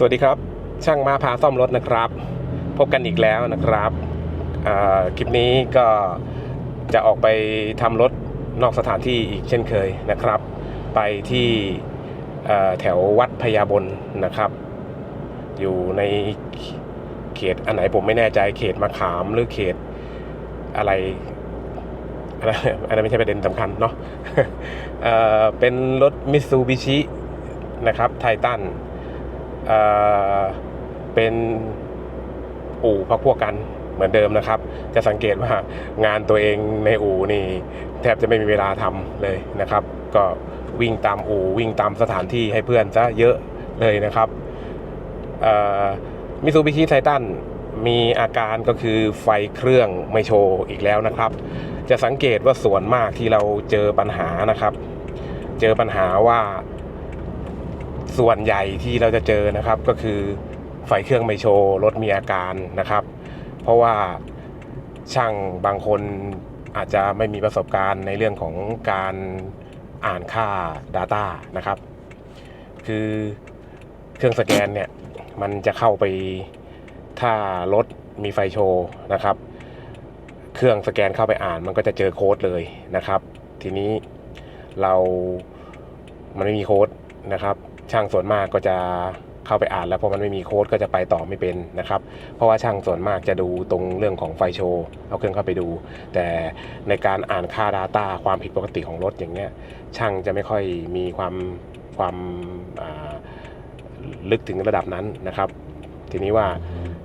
สวัสดีครับ ช่างมาพาซ่อมรถนะครับ พบกันอีกแล้วนะครับคลิปนี้ก็จะออกไปทำรถนอกสถานที่อีกเช่นเคยนะครับ ไปที่แถววัดพญาบนนะครับ อยู่ในเขตอันไหนผมไม่แน่ใจเขตมะขามหรือเขตอะไรอันนั้นอันนั้นไม่ใช่ประเด็นสำคัญเนาะเเป็นรถมิ t ซูบิชินะครับไททัน เป็นอู่พักพวกกันเหมือนเดิมนะครับ จะสังเกตว่างานตัวเองในอู่นี่แทบจะไม่มีเวลาทำเลยนะครับ ก็วิ่งตามอู่วิ่งตามสถานที่ให้เพื่อนซะเยอะเลยนะครับมิซูบิชิไททันมีอาการก็คือไฟเครื่องไม่โชว์อีกแล้วนะครับ จะสังเกตว่าส่วนมากที่เราเจอปัญหานะครับ เจอปัญหาว่า ส่วนใหญ่ที่เราจะเจอนะครับก็คือไฟเครื่องไม่โชว์รถมีอาการนะครับ เพราะว่าช่างบางคนอาจจะไม่มีประสบการณ์ในเรื่องของการอ่านค่า Data นะครับ คือเครื่องสแกนเนี่ยมันจะเข้าไปถ้ารถมีไฟโชว์นะครับ เครื่องสแกนเข้าไปอ่านมันก็จะเจอโค้ดเลยนะครับ ทีนี้เรามันไม่มีโค้ดนะครับ ช่างส่วนมากก็จะเข้าไปอ่านแล้วพอมันไม่มีโค้ดก็จะไปต่อไม่เป็นนะครับ เพราะว่าช่างส่วนมากจะดูตรงเรื่องของไฟโชว์เอาเครื่องเข้าไปดู แต่ในการอ่านค่า Data ความผิดปกติของรถอย่างเงี้ยช่างจะไม่ค่อยมีความความลึกถึงระดับนั้นนะครับ ทีนี้ว่า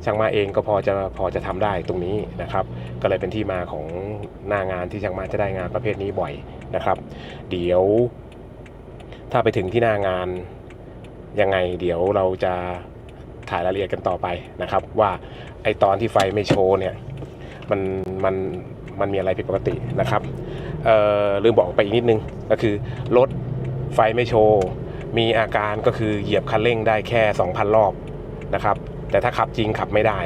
ช่างมาเองก็พอจะพอจะทำได้ตรงนี้นะครับ ก็เลยเป็นที่มาของหน้างานที่ช่างมาจะได้งานประเภทนี้บ่อยนะครับ เดี๋ยว ถ้าไปถึงที่หน้างาน ยังไงเดี๋ยวเราจะถ่ายรายละเอียดกันต่อไปนะครับ ว่าไอตอนที่ไฟไม่โชว์เนี่ยมันมันมันมีอะไรผิดปกตินะครับลืมบอกไปอีกนิดนึงก็คือรถไฟไม่โชว์มีอาการก็คือเหยียบคันเร่งได้แค่ 2,000 รอบนะครับ แต่ถ้าขับจริงขับไม่ได้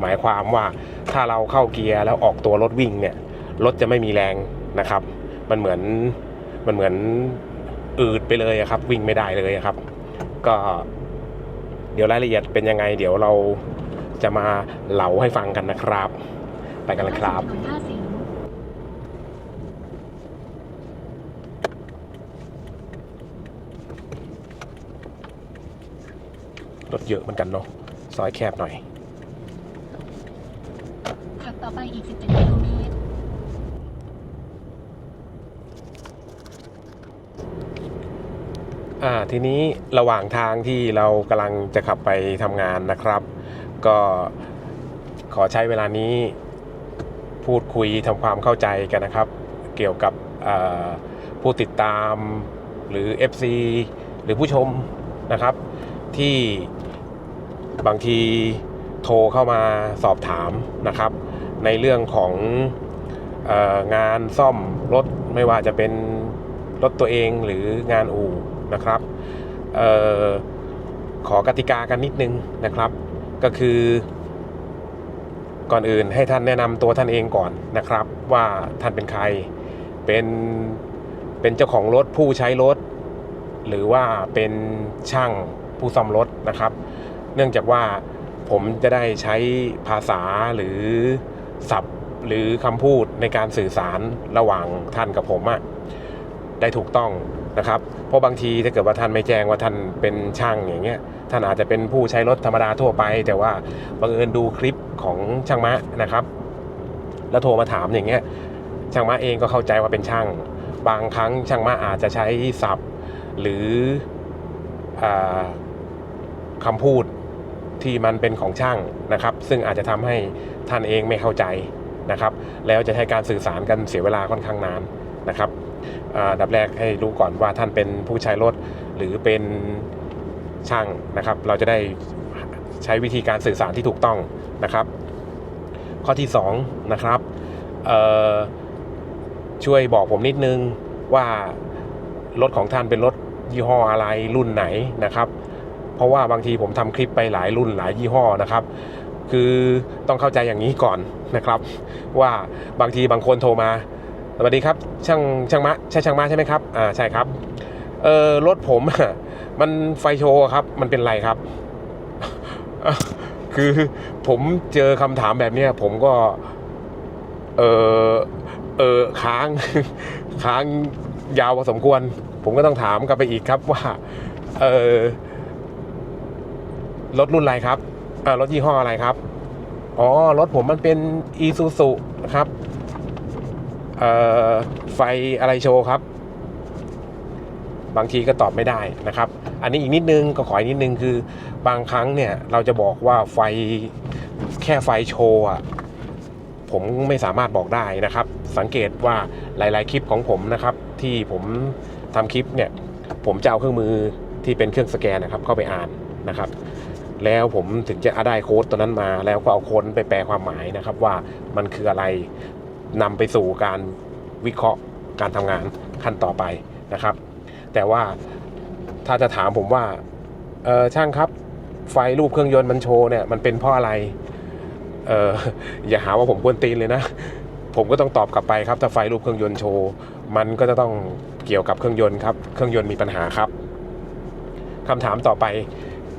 หมายความว่าถ้าเราเข้าเกียร์แล้วออกตัวรถวิ่งเนี่ยรถจะไม่มีแรงนะครับ มันเหมือนมันเหมือนอืดไปเลยครับ วิ่งไม่ได้เลยครับ ก็เดี๋ยวรายละเอียดเป็นยังไง เดี๋ยวเราจะมาเหลาให้ฟังกันนะครับ ไปกันเลยครับรถเยอะเหมือนกันเนาะซอยแคบหน่อยขับต่อไปอีก17กิโลเมตร อ่าทีนี้ระหว่างทางที่เรากำลังจะขับไปทำงานนะครับ ก็ขอใช้เวลานี้พูดคุยทำความเข้าใจกันนะครับ เกี่ยวกับผู้ติดตามหรือ FC หรือผู้ชมนะครับ ที่บางทีโทรเข้ามาสอบถามนะครับ ในเรื่องขององานซ่อมรถไม่ว่าจะเป็นรถตัวเองหรืองานอู่ นะครับออขอกติกากันนิดนึงนะครับ ก็คือก่อนอื่นให้ท่านแนะนำตัวท่านเองก่อนนะครับ ว่าท่านเป็นใครเป็นเป็นเจ้าของรถผู้ใช้รถ หรือว่าเป็นช่างผู้ซ่อมรถนะครับ เนื่องจากว่าผมจะได้ใช้ภาษาหรือศัพท์หรือคำพูดในการสื่อสารระหว่างท่านกับผมอะได้ถูกต้อง นะครับเพราะบางทีถ้าเกิดว่าท่านไม่แจ้งว่าท่านเป็นช่างอย่างเงี้ยท่านอาจจะเป็นผู้ใช้รถธรรมดาทั่วไป แต่ว่าบังเอิญดูคลิปของช่างมะนะครับ แล้วโทรมาถามอย่างเงี้ยช่างมะเองก็เข้าใจว่าเป็นช่าง บางครั้งช่างมะอาจจะใช้ศัพท์ หรืออคำพูดที่มันเป็นของช่างนะครับ ซึ่งอาจจะทำให้ท่านเองไม่เข้าใจนะครับ แล้วจะให้การสื่อสารกันเสียเวลาค่อนข้างนานนะครับ ดับแรกให้รู้ก่อนว่าท่านเป็นผู้ใช้รถหรือเป็นช่างนะครับ เราจะได้ใช้วิธีการสื่อสารที่ถูกต้องนะครับ ข้อที่2นะครับช่วยบอกผมนิดนึงว่ารถของท่านเป็นรถยี่ห้ออะไรรุ่นไหนนะครับ เพราะว่าบางทีผมทำคลิปไปหลายรุ่นหลายยี่ห้อนะครับ คือต้องเข้าใจอย่างนี้ก่อนนะครับ ว่าบางทีบางคนโทรมา สวัสดีครับช่างช่างมะใช่ช่างมะใช่ไหมครับอ่าใช่ครับเออรถผมมันไฟโชว์ครับ มันเป็นไรครับ คือผมเจอคำถามแบบนี้ผมก็ เออเออค้าง ค้างยาวพอสมควร ผมก็ต้องถามกลับไปอีกครับว่า เออรถรุ่นอะไรครับรถยี่ห้ออะไรครับ อ๋อ รถผมมันเป็นอีซูซุนะครับ ไฟอะไรโชว์ครับ บางทีก็ตอบไม่ได้นะครับ อันนี้อีกนิดนึงก็ขออีกนิดนึงคือบางครั้งเนี่ยเราจะบอกว่าไฟแค่ไฟโชว์อะผมไม่สามารถบอกได้นะครับ สังเกตว่าหลาย ๆ คลิปของผมนะครับ ที่ผมทำคลิปเนี่ยผมจะเอาเครื่องมือที่เป็นเครื่องสแกนนะครับเข้าไปอ่านนะครับ แล้วผมถึงจะได้โค้ดตัวนั้นมา แล้วก็เอาค้ดไปแปลความหมายนะครับ ว่ามันคืออะไร นำไปสู่การวิเคราะห์การทำงานขั้นต่อไปนะครับ แต่ว่าถ้าจะถามผมว่าเออช่างครับไฟรูปเครื่องยนต์มันโชว์เนี่ยมันเป็นเพราะอะไรเอออย่าหาว่าผมกวนตีนเลยนะ ผมก็ต้องตอบกลับไปครับถ้าไฟรูปเครื่องยนต์โชว์ มันก็จะต้องเกี่ยวกับเครื่องยนต์ครับ เครื่องยนต์มีปัญหาครับคำถามต่อไป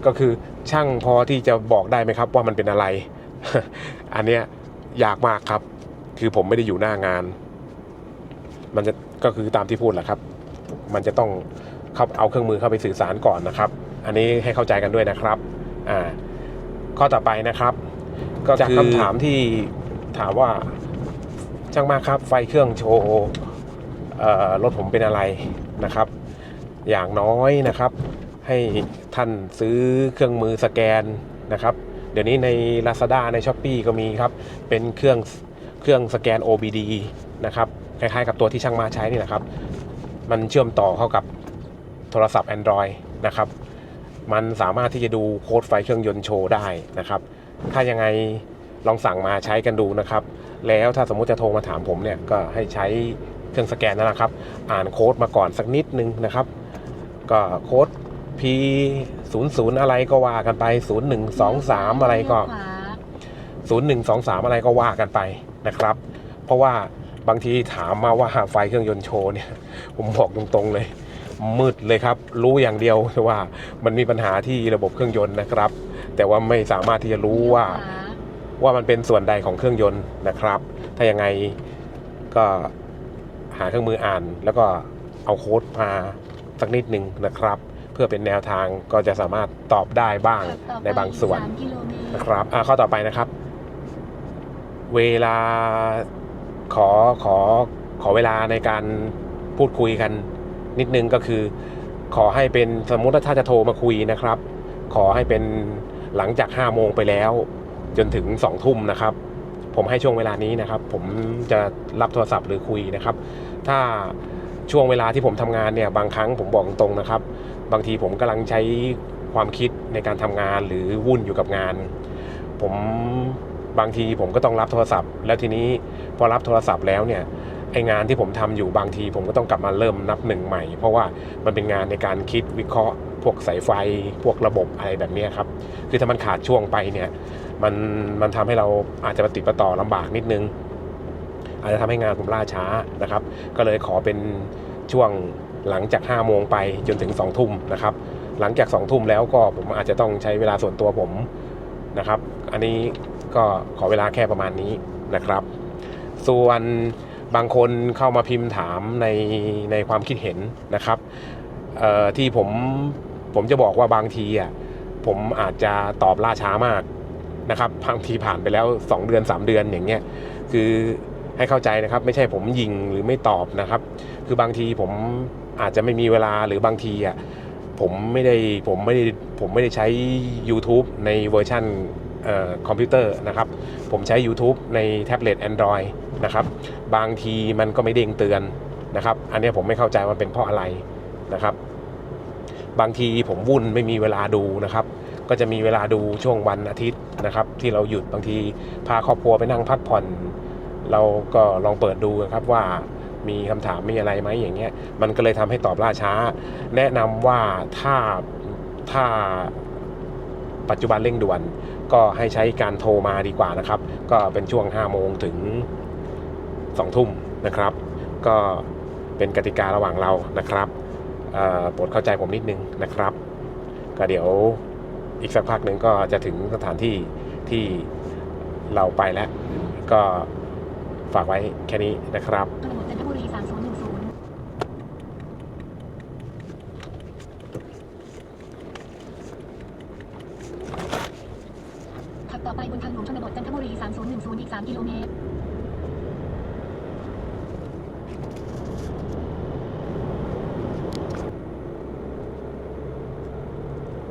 ก็คือช่างพอที่จะบอกได้ไหมครับว่ามันเป็นอะไร อันเนี้ยยากมากครับ คือผมไม่ได้อยู่หน้างาน มันจะก็คือตามที่พูดแหละครับ มันจะต้องเข้าเอาเครื่องมือเข้าไปสื่อสารก่อนนะครับ อันนี้ให้เข้าใจกันด้วยนะครับอ่าข้อต่อไปนะครับ ก็จากคำถามที่ถามว่าช่างมากครับ ไฟเครื่องโชว์เอ่อรถผมเป็นอะไรนะครับ อย่างน้อยนะครับ ให้ท่านซื้อเครื่องมือสแกนนะครับ เดี๋ยวนี้ใน Lazada ใน s h อ p e e ก็มีครับ เป็นเครื่อง เครื่องสแกน OBD นะครับคล้ายๆกับตัวที่ช่างมาใช้นี่แหละครับ มันเชื่อมต่อเข้ากับโทรศัพท์ Android นะครับ มันสามารถที่จะดูโค้ดไฟเครื่องยนต์โชว์ได้นะครับ ถ้ายังไงลองสั่งมาใช้กันดูนะครับ แล้วถ้าสมมุติจะโทรมาถามผมเนี่ยก็ให้ใช้เครื่องสแกนนั่นแหละครับ อ่านโค้ดมาก่อนสักนิดนึงนะครับ ก็โค้ด P 0 0อะไรก็ว่ากันไป 0 1 2 3 อะไรก็เลี้ยวขวาศูนย์หนึ่งสองสามอะไรก็ว่ากันไป นะครับ เพราะว่าบางทีถามมาว่าไฟเครื่องยนต์โชว์เนี่ย ผมบอกตรงๆเลย มืดเลยครับ รู้อย่างเดียวว่ามันมีปัญหาที่ระบบเครื่องยนต์นะครับ แต่ว่าไม่สามารถที่จะรู้ว่าเลี้ยขว่ามันเป็นส่วนใดของเครื่องยนต์นะครับ ถ้ายังไงก็หาเครื่องมืออ่าน แล้วก็เอาโค้ดมาสักนิดหนึ่งนะครับ เพื่อเป็นแนวทางก็จะสามารถตอบได้บ้างขับต่อไปในบางส่วนสามกิโลเมตรนะครับอ่าข้อต่อไปนะครับ เวลาขอขอขอเวลาในการพูดคุยกันนิดนึงก็คือ ขอให้เป็นสมมุติว่าถ้าจะโทรมาคุยนะครับ ขอให้เป็นหลังจาก5โมงไปแล้ว จนถึง2ทุ่มนะครับ ผมให้ช่วงเวลานี้นะครับ ผมจะรับโทรศัพท์หรือคุยนะครับ ถ้าช่วงเวลาที่ผมทำงานเนี่ยบางครั้งผมบอกตรงนะครับ บางทีผมกำลังใช้ความคิดในการทำงานหรือวุ่นอยู่กับงาน ผม บางทีผมก็ต้องรับโทรศัพท์ แล้วทีนี้พอรับโทรศัพท์แล้วเนี่ยไองานที่ผมทำอยู่บางทีผมก็ต้องกลับมาเริ่มนับหนึ่งใหม่ เพราะว่ามันเป็นงานในการคิดวิเคราะห์ พวกสายไฟ พวกระบบอะไรแบบนี้ครับ คือถ้ามันขาดช่วงไปเนี่ยมันมันทำให้เราอาจจะปฏิดปต่อลำบากนิดนึง อาจจะทำให้งานผมล่าช้านะครับ ก็เลยขอเป็นช่วงหลังจาก 5 โมงไปจนถึง 2 ทุ่มนะครับ หลังจาก 2 ทุ่มแล้วก็ผมอาจจะต้องใช้เวลาส่วนตัวผมนะครับ อันนี้ ก็ขอเวลาแค่ประมาณนี้นะครับ ส่วนบางคนเข้ามาพิมพ์ถามในในความคิดเห็นนะครับที่ผมผมจะบอกว่าบางทีอะผมอาจจะตอบล่าช้ามากนะครับบางทีผ่านไปแล้ว 2 เดือน 3 เดือนอย่างเงี้ยคือให้เข้าใจนะครับ ไม่ใช่ผมยิงหรือไม่ตอบนะครับ คือบางทีผมอาจจะไม่มีเวลาหรือบางทีอะผมไม่ได้ผมไม่ได้ผมไม่ได้ใช้ YouTube ในเวอร์ชันเอ่อ คอมพิวเตอร์นะครับ ผมใช้ YouTube ในแท็บเล็ต Android นะครับ บางทีมันก็ไม่เด้งเตือนนะครับ อันนี้ผมไม่เข้าใจว่าเป็นเพราะอะไรนะครับ บางทีผมวุ่นไม่มีเวลาดูนะครับ ก็จะมีเวลาดูช่วงวันอาทิตย์นะครับ ที่เราหยุดบางทีพาครอบครัวไปนั่งพักผ่อน เราก็ลองเปิดดูครับว่ามีคำถามมีอะไรไหมอย่างเงี้ย มันก็เลยทำให้ตอบล่าช้า แนะนำว่าถ้าถ้าปัจจุบันเร่งด่วน ก็ให้ใช้การโทรมาดีกว่านะครับ ก็เป็นช่วง 5 โมงถึง 2 ทุ่มนะครับ ก็เป็นกติการะหว่างเรานะครับโปรดเข้าใจผมนิดนึงนะครับ ก็เดี๋ยวอีกสักพักหนึ่งก็จะถึงสถานที่ที่เราไปแล้ว ก็ฝากไว้แค่นี้นะครับ ชนบทจันทบุรี 3010 ขับ ต่อไปบนทางหลวงชนบทจันทบุรี 3010 อีก 3 กิโลเมตร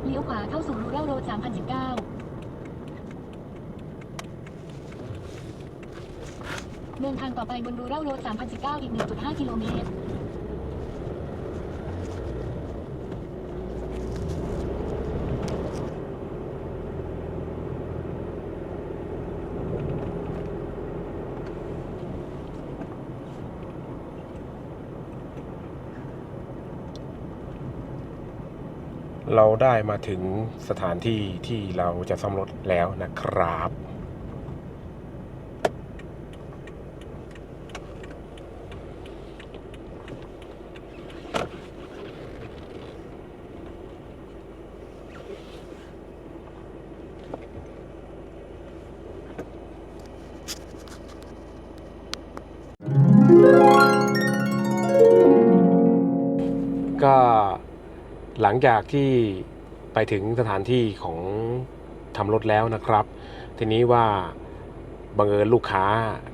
เลี้ยวขวาเข้าสู่รูเรลโรด3019 เดินทางต่อไปบนรูเรลโรด3019 อีก 1.5 กิโลเมตร เราได้มาถึงสถานที่ที่เราจะซ่อมรถแล้วนะครับ จากที่ไปถึงสถานที่ของทำรถแล้วนะครับ ทีนี้ว่าบังเอิญลูกค้า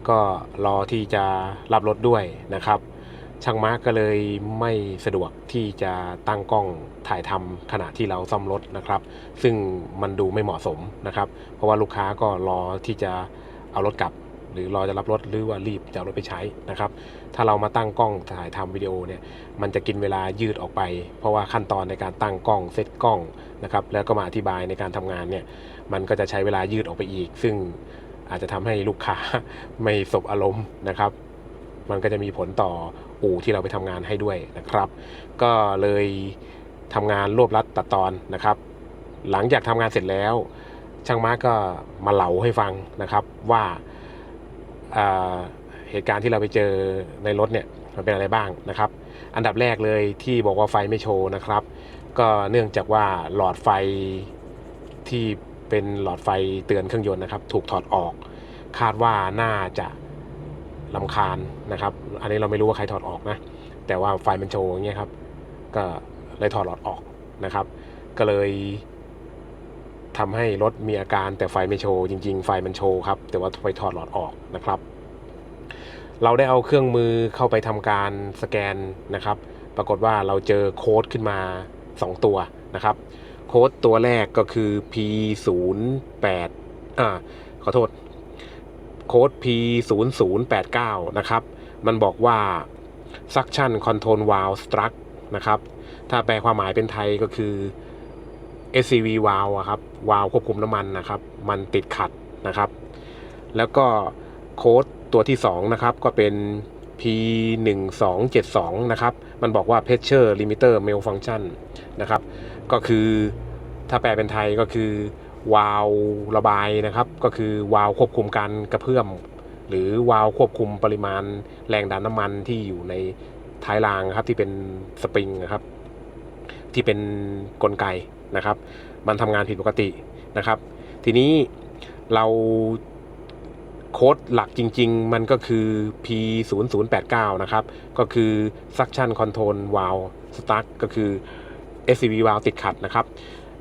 ก็รอที่จะรับรถด้วยนะครับ ช่างมาร์กก็เลยไม่สะดวกที่จะตั้งกล้องถ่ายทำขณะที่เราซ่อมรถนะครับ ซึ่งมันดูไม่เหมาะสมนะครับ เพราะว่าลูกค้าก็รอที่จะเอารถกลับ หรือรอจะรับรถหรือว่ารีบจะเอารถไปใช้นะครับ ถ้าเรามาตั้งกล้องถ่ายทำวิดีโอเนี่ยมันจะกินเวลายืดออกไป เพราะว่าขั้นตอนในการตั้งกล้องเซตกล้องนะครับแล้วก็มาอธิบายในการทำงานเนี่ยมันก็จะใช้เวลายืดออกไปอีก ซึ่งอาจจะทำให้ลูกค้าไม่สบอารมณ์นะครับ มันก็จะมีผลต่ออู่ที่เราไปทำงานให้ด้วยนะครับ ก็เลยทำงานรวบรัดตัดตอนนะครับ หลังจากทำงานเสร็จแล้วช่างม้าก็มาเล่าให้ฟังนะครับว่า เหตุการณ์ที่เราไปเจอในรถเนี่ยมันเป็นอะไรบ้างนะครับ อันดับแรกเลยที่บอกว่าไฟไม่โชว์นะครับ ก็เนื่องจากว่าหลอดไฟที่เป็นหลอดไฟเตือนเครื่องยนต์นะครับ ถูกถอดออก คาดว่าน่าจะลำคาญนะครับ อันนี้เราไม่รู้ว่าใครถอดออกนะ แต่ว่าไฟมันโชว์อย่างเงี้ยครับ ก็เลยถอดหลอดออกนะครับ ก็เลย ทำให้รถมีอาการแต่ไฟไม่โชว์จริง ๆ ไฟมันโชว์ครับ แต่ว่าไฟถอดหลอดออกนะครับ เราได้เอาเครื่องมือเข้าไปทำการสแกนนะครับ ปรากฏว่าเราเจอโค้ดขึ้นมา 2 ตัวนะครับ โค้ดตัวแรกก็คือ p 0 8 อ่าขอโทษ โค้ด p 0 0 8 9 นะครับ มันบอกว่า suction control valve struck นะครับ ถ้าแปลความหมายเป็นไทยก็คือ SCV valve ครับวาล์วควบคุมน้ำมันนะครับ มันติดขัดนะครับ แล้วก็โค้ดตัวที่ 2 นะครับ ก็เป็น P 1 2 7 2 นะครับ มันบอกว่า pressure limiter malfunction นะครับ ก็คือถ้าแปลเป็นไทยก็คือ วาล์วระบายนะครับ ก็คือวาล์วควบคุมการกระเพื่อม หรือวาล์วควบคุมปริมาณแรงดันน้ำมันที่อยู่ในท้ายรางครับที่เป็นสปริงนะครับ ที่เป็นกลไก นะครับ มันทำงานผิดปกตินะครับ ทีนี้เราโค้ดหลักจริง ๆ มันก็คือ P 0 0 8 9 นะครับ ก็คือ suction control valve stuck ก็คือ SCV valve ติดขัดนะครับ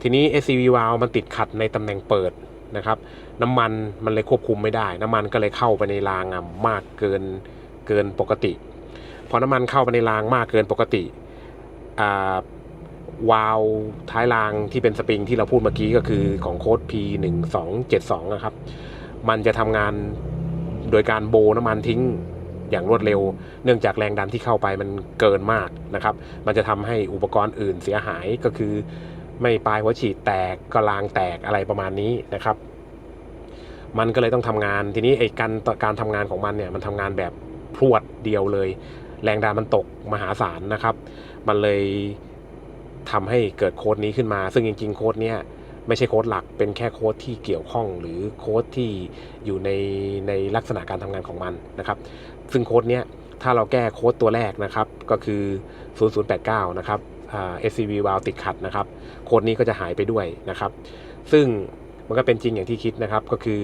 ทีนี้ SCV valve มันติดขัดในตำแหน่งเปิดนะครับ น้ำมันมันเลยควบคุมไม่ได้ น้ำมันก็เลยเข้าไปในรางอะมากเกินเกินปกติ พอน้ำมันเข้าไปในรางมากเกินปกติอ่า วาลท้ายรางที่เป็นสปริงที่เราพูดเมื่อกี้ก็คือของโค้ด P 1 2 7 2 นะครับ มันจะทำงานโดยการโบน้ำมันทิ้งอย่างรวดเร็ว เนื่องจากแรงดันที่เข้าไปมันเกินมากนะครับ มันจะทำให้อุปกรณ์อื่นเสียหายก็คือ ไม่ปลายหัวฉีดแตกก็รางแตกอะไรประมาณนี้นะครับ มันก็เลยต้องทำงานทีนี้ไอ้การการทำงานของมันเนี่ยมันทำงานแบบพรวดเดียวเลย แรงดันมันตกมหาศาลนะครับ มันเลย ทำให้เกิดโค้ดนี้ขึ้นมา ซึ่งจริงๆ โค้ดเนี้ยไม่ใช่โค้ดหลัก เป็นแค่โค้ดที่เกี่ยวข้องหรือโค้ดที่อยู่ในในลักษณะการทำงานของมันนะครับ ซึ่งโค้ดเนี้ยถ้าเราแก้โค้ดตัวแรกนะครับ ก็คือ 0089 นะครับ SCV valve ติดขัดนะครับ โค้ดนี้ก็จะหายไปด้วยนะครับ ซึ่งมันก็เป็นจริงอย่างที่คิดนะครับ ก็คือ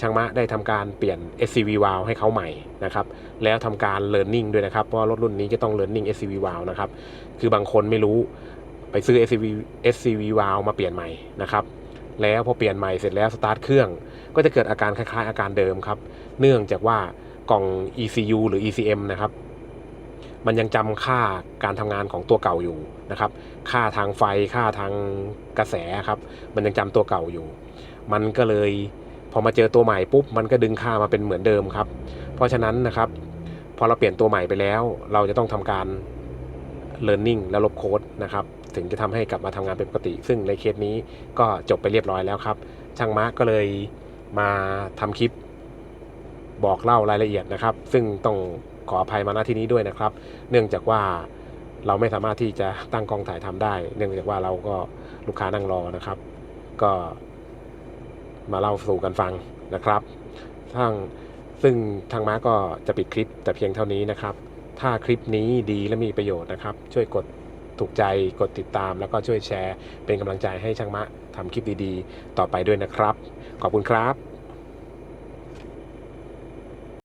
ช่างมะได้ทำการเปลี่ยน SCV valve ให้เขาใหม่นะครับ แล้วทำการ learning ด้วยนะครับ เพราะรถรุ่นนี้จะต้อง learning SCV valve นะครับ คือบางคนไม่รู้ ไปซื้อ SCV SCV valve มาเปลี่ยนใหม่นะครับ แล้วพอเปลี่ยนใหม่เสร็จแล้วสตาร์ทเครื่อง ก็จะเกิดอาการคล้ายๆ อาการเดิมครับ เนื่องจากว่ากล่อง ECU หรือ ECM นะครับ มันยังจำค่าการทำงานของตัวเก่าอยู่นะครับ ค่าทางไฟค่าทางกระแสครับ มันยังจำตัวเก่าอยู่ มันก็เลยพอมาเจอตัวใหม่ปุ๊บมันก็ดึงค่ามาเป็นเหมือนเดิมครับ เพราะฉะนั้นนะครับ พอเราเปลี่ยนตัวใหม่ไปแล้ว เราจะต้องทำการ learning และลบโค้ดนะครับถึงจะทำให้กลับมาทำงานเป็นปกติ ซึ่งในเคสนี้ก็จบไปเรียบร้อยแล้วครับ ช่างมาร์กก็เลยมาทำคลิปบอกเล่ารายละเอียดนะครับ ซึ่งต้องขออภัยมาณที่นี้ด้วยนะครับ เนื่องจากว่าเราไม่สามารถที่จะตั้งกล้องถ่ายทำได้ เนื่องจากว่าเราก็ลูกค้านั่งรอนะครับ ก็มาเล่าสู่กันฟังนะครับทางซึ่งทางม้าก็จะปิดคลิปแต่เพียงเท่านี้นะครับ ถ้าคลิปนี้ดีและมีประโยชน์นะครับ ช่วยกดถูกใจกดติดตาม แล้วก็ช่วยแชร์ เป็นกำลังใจให้ช่างมะทำคลิปดีๆ ต่อไปด้วยนะครับ ขอบคุณครับ